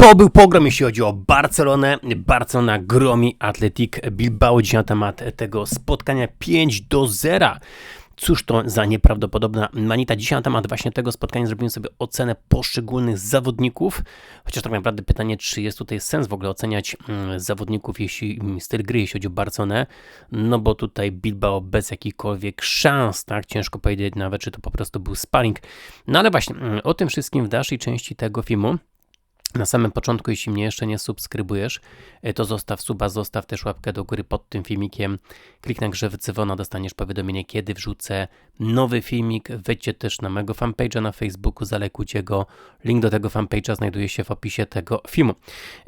To był pogrom, jeśli chodzi o Barcelonę. Barcelona gromi Atletic Bilbao. Dziś na temat tego spotkania 5 do 0. Cóż to za nieprawdopodobna manita. Dzisiaj na temat właśnie tego spotkania zrobimy sobie ocenę poszczególnych zawodników. Chociaż tak naprawdę pytanie, czy jest tutaj sens w ogóle oceniać mm, zawodników, jeśli mm, styl gry, jeśli chodzi o Barcelonę. No bo tutaj Bilbao bez jakichkolwiek szans, tak? Ciężko powiedzieć nawet, czy to po prostu był sparring. No ale właśnie, mm, o tym wszystkim w dalszej części tego filmu. Na samym początku, jeśli mnie jeszcze nie subskrybujesz, e, to zostaw suba, zostaw też łapkę do góry pod tym filmikiem. Klik na grze dzwona, dostaniesz powiadomienie, kiedy wrzucę nowy filmik. Wejdźcie też na mojego fanpage'a na Facebooku, zalekujcie go. Link do tego fanpage'a znajduje się w opisie tego filmu.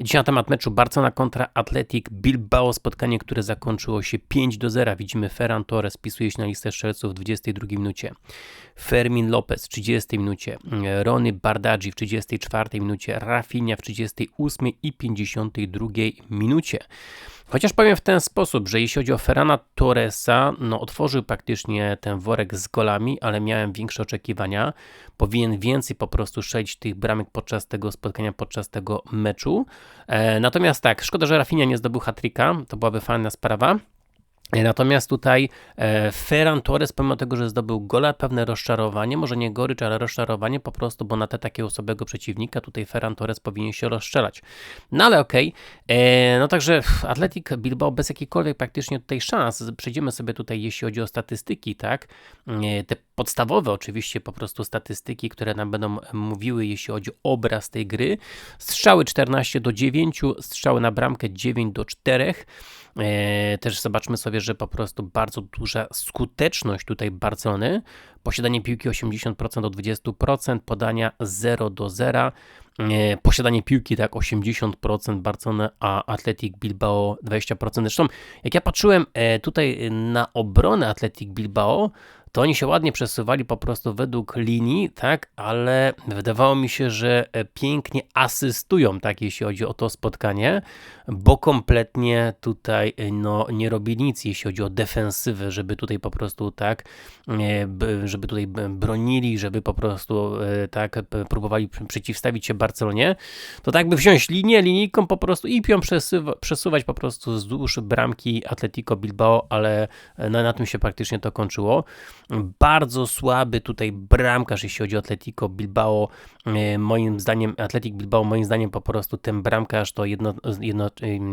Dzisiaj na temat meczu Barcelona kontra Athletic Bilbao, spotkanie, które zakończyło się 5 do 0. Widzimy Ferran Torres, pisuje się na listę strzelców w 22 minucie. Fermin Lopez w 30 minucie, Rony Bardaggi w 34 minucie, W 38 i 52 minucie. Chociaż powiem w ten sposób, że jeśli chodzi o Ferrana Torresa, no otworzył praktycznie ten worek z golami, ale miałem większe oczekiwania. Powinien więcej po prostu strzelić tych bramek podczas tego spotkania, podczas tego meczu. E, natomiast tak, szkoda, że Rafinha nie zdobył hat-tricka, to byłaby fajna sprawa. Natomiast tutaj e, Ferran Torres, pomimo tego, że zdobył gola, pewne rozczarowanie, może nie gorycz, ale rozczarowanie po prostu, bo na te takiego osobego przeciwnika tutaj Ferran Torres powinien się rozstrzelać. No ale okej, okay. E, no także Atletic Bilbao bez jakiejkolwiek praktycznie tutaj szans. Przejdziemy sobie tutaj, jeśli chodzi o statystyki, tak, e, te podstawowe oczywiście po prostu statystyki, które nam będą mówiły, jeśli chodzi o obraz tej gry. Strzały 14 do 9, strzały na bramkę 9 do 4. E, też zobaczmy sobie, że po prostu bardzo duża skuteczność tutaj Barcony. Posiadanie piłki 80% do 20%, podania 0 do 0. E, posiadanie piłki tak 80% Barcelony, a Athletic Bilbao 20%. Zresztą jak ja patrzyłem e, tutaj na obronę Athletic Bilbao, to oni się ładnie przesuwali po prostu według linii, tak, ale wydawało mi się, że e, pięknie asystują, tak, jeśli chodzi o to spotkanie, bo kompletnie tutaj e, no, nie robi nic, jeśli chodzi o defensywę, żeby tutaj po prostu tak, e, żeby tutaj bronili, żeby po prostu tak próbowali przeciwstawić się Barcelonie, to tak by wziąć linię, linijką po prostu i pią przesuwa, przesuwać po prostu wzdłuż bramki Atletico Bilbao, ale na tym się praktycznie to kończyło. Bardzo słaby tutaj bramkarz, jeśli chodzi o Atletico Bilbao. E, moim zdaniem, Atletic Bilbao, moim zdaniem po prostu ten bramkarz to jedno, jedno,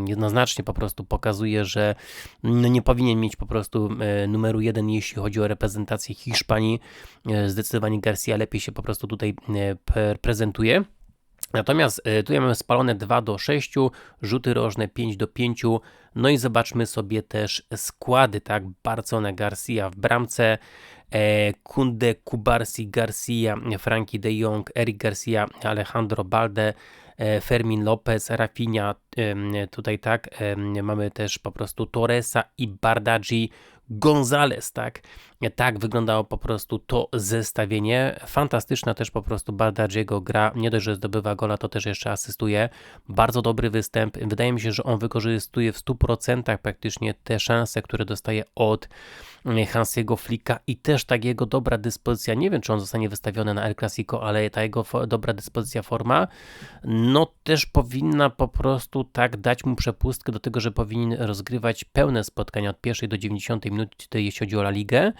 jednoznacznie po prostu pokazuje, że no nie powinien mieć po prostu e, numeru jeden, jeśli chodzi o reprezentację Hiszpanii. E, zdecydowanie Garcia lepiej się po prostu tutaj prezentuje. Natomiast tutaj mamy spalone 2 do 6, rzuty rożne 5 do 5. No i zobaczmy sobie też składy, tak? Barcone Garcia w bramce, e, Kunde Kubarsi Garcia, Frankie de Jong, Eric Garcia, Alejandro Balde, e, Fermin Lopez, Rafinha, e, tutaj tak, e, mamy też po prostu Torresa i Bardaggi, Gonzales, tak? Tak wyglądało po prostu to zestawienie. Fantastyczna też po prostu Bardagiego gra. Nie dość, że zdobywa gola, to też jeszcze asystuje. Bardzo dobry występ. Wydaje mi się, że on wykorzystuje w 100% praktycznie te szanse, które dostaje od Hansiego Flicka i też tak jego dobra dyspozycja. Nie wiem, czy on zostanie wystawiony na El Clasico, ale ta jego dobra dyspozycja forma, no też powinna po prostu tak dać mu przepustkę do tego, że powinien rozgrywać pełne spotkania od pierwszej do 90 minuty, jeśli chodzi o La Ligę.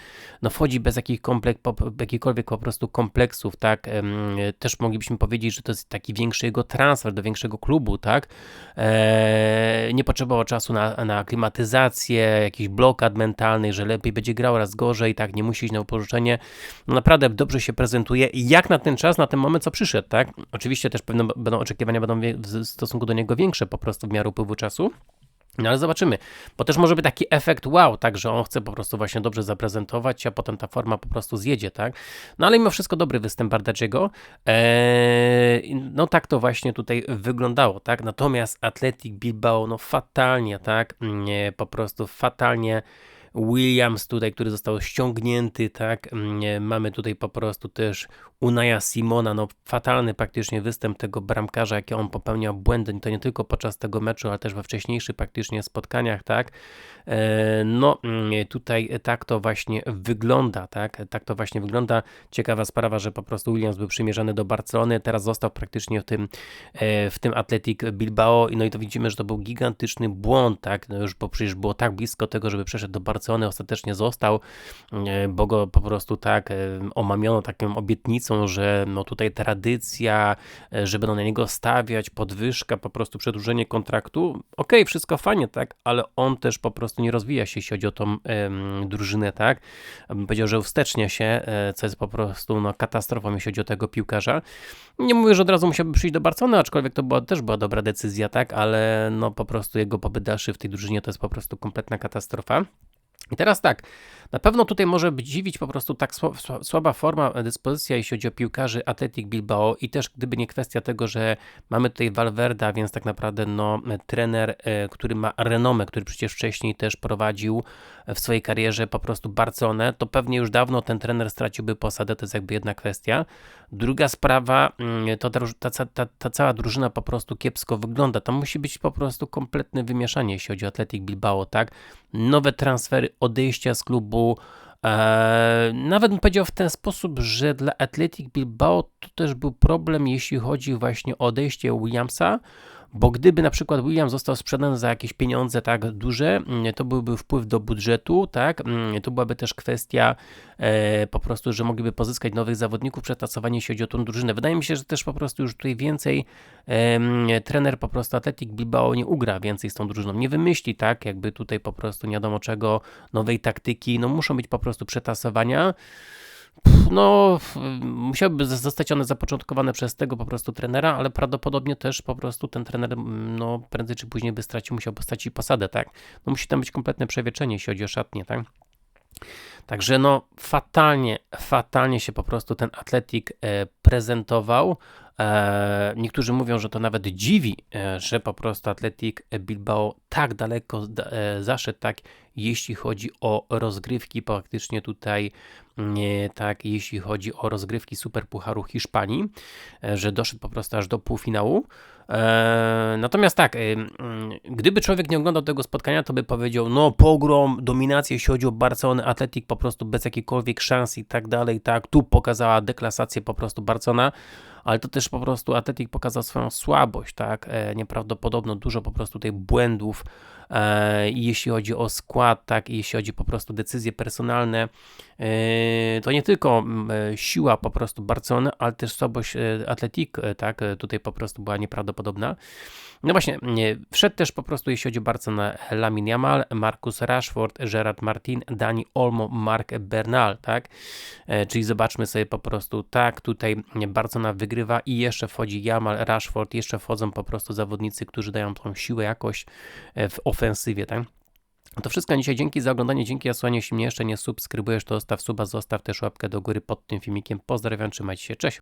No wchodzi bez komplek, jakichkolwiek po prostu kompleksów, tak, też moglibyśmy powiedzieć, że to jest taki większy jego transfer do większego klubu, tak, e, nie potrzebował czasu na, na aklimatyzację, jakiś blokad mentalny, że lepiej będzie grał raz gorzej, tak, nie musi iść na upożyczenie, no naprawdę dobrze się prezentuje jak na ten czas, na ten moment, co przyszedł, tak, oczywiście też pewne będą oczekiwania będą w stosunku do niego większe po prostu w miarę upływu czasu, no ale zobaczymy, bo też może być taki efekt wow, tak, że on chce po prostu właśnie dobrze zaprezentować, a potem ta forma po prostu zjedzie, tak. No ale mimo wszystko dobry występ Bardaciego. Eee, no tak to właśnie tutaj wyglądało, tak. Natomiast Athletic Bilbao, no fatalnie, tak, Nie, po prostu fatalnie Williams tutaj, który został ściągnięty, tak, mamy tutaj po prostu też Unaja Simona, no fatalny praktycznie występ tego bramkarza, jakie on popełniał błędy, to nie tylko podczas tego meczu, ale też we wcześniejszych praktycznie spotkaniach, tak. E, no mm, tutaj tak to właśnie wygląda, tak, tak to właśnie wygląda. Ciekawa sprawa, że po prostu Williams był przymierzany do Barcelony, teraz został praktycznie w tym, e, w tym Athletic Bilbao, no i to widzimy, że to był gigantyczny błąd, tak, no już bo przecież było tak blisko tego, żeby przeszedł do Barcelony, ostatecznie został, e, bo go po prostu tak omamiono taką obietnicą, że no tutaj tradycja, żeby na niego stawiać, podwyżka, po prostu przedłużenie kontraktu, okej, okay, wszystko fajnie, tak, ale on też po prostu nie rozwija się, jeśli chodzi o tą drużynę, tak? Bym powiedział, że wstecznia się, e, co jest po prostu no, katastrofą, jeśli chodzi o tego piłkarza. Nie mówię, że od razu musiałby przyjść do Barcelony, aczkolwiek to była, też była dobra decyzja, tak? Ale no po prostu jego pobyt dalszy w tej drużynie to jest po prostu kompletna katastrofa. I teraz tak, na pewno tutaj może dziwić po prostu tak słaba forma, e, dyspozycja, jeśli chodzi o piłkarzy Athletic Bilbao i też gdyby nie kwestia tego, że mamy tutaj Valverda, więc tak naprawdę no, trener, e, który ma renomę, który przecież wcześniej też prowadził w swojej karierze po prostu Barcelonę, to pewnie już dawno ten trener straciłby posadę, to jest jakby jedna kwestia. Druga sprawa, mm, to ta, ta, ta, cała drużyna po prostu kiepsko wygląda. To musi być po prostu kompletne wymieszanie, jeśli chodzi o Athletic Bilbao, tak? Nowe transfery, odejścia z klubu, Eee, nawet bym powiedział w ten sposób, że dla Athletic Bilbao to też był problem, jeśli chodzi właśnie o odejście Williamsa, bo gdyby na przykład William został sprzedany za jakieś pieniądze tak duże, mm, to byłby wpływ do budżetu, tak, mm, to byłaby też kwestia e, po prostu, że mogliby pozyskać nowych zawodników, przetasowanie się o tą drużynę. Wydaje mi się, że też po prostu już tutaj więcej e, trener po prostu Atletic Bilbao nie ugra więcej z tą drużyną, nie wymyśli tak, jakby tutaj po prostu nie wiadomo czego, nowej taktyki, no muszą być po prostu przetasowania no, musiałyby zostać one zapoczątkowane przez tego po prostu trenera, ale prawdopodobnie też po prostu ten trener, no, prędzej czy później by stracił, musiałby stracić posadę, tak? No, musi tam być kompletne przewieczenie, jeśli chodzi o szatnie, tak? Także no, fatalnie, fatalnie się po prostu ten atletik e, prezentował. E, niektórzy mówią, że to nawet dziwi, e, że po prostu Atletik Bilbao tak daleko zaszedł, tak jeśli chodzi o rozgrywki, praktycznie tutaj tak, jeśli chodzi o rozgrywki Superpucharu Hiszpanii, że doszedł po prostu aż do półfinału. Natomiast tak, gdyby człowiek nie oglądał tego spotkania, to by powiedział, no pogrom, dominacja, jeśli chodzi o Barcelonę, Atletik po prostu bez jakiejkolwiek szans i tak dalej, tak, tu pokazała deklasację po prostu Barcelona, ale to też po prostu Atletik pokazał swoją słabość, tak, e, nieprawdopodobno dużo po prostu tych błędów, e, jeśli chodzi o skład, tak, i jeśli chodzi po prostu decyzje personalne, e, to nie tylko siła po prostu Barcelony, ale też słabość Atletik, tak, tutaj po prostu była nieprawdopodobna. No właśnie, wszedł też po prostu, jeśli chodzi o Barcelonę, Lamin Yamal, Marcus Rashford, Gerard Martin, Dani Olmo, Mark Bernal, tak, czyli zobaczmy sobie po prostu, tak, tutaj Barcelona wygrywa i jeszcze wchodzi Jamal, Rashford, jeszcze wchodzą po prostu zawodnicy, którzy dają tą siłę, jakoś e, w ofensywie, tak? To wszystko dzisiaj. Dzięki za oglądanie, dzięki za słuchanie. Jeśli mnie jeszcze nie subskrybujesz, to zostaw suba, zostaw też łapkę do góry pod tym filmikiem. Pozdrawiam, trzymajcie się, cześć!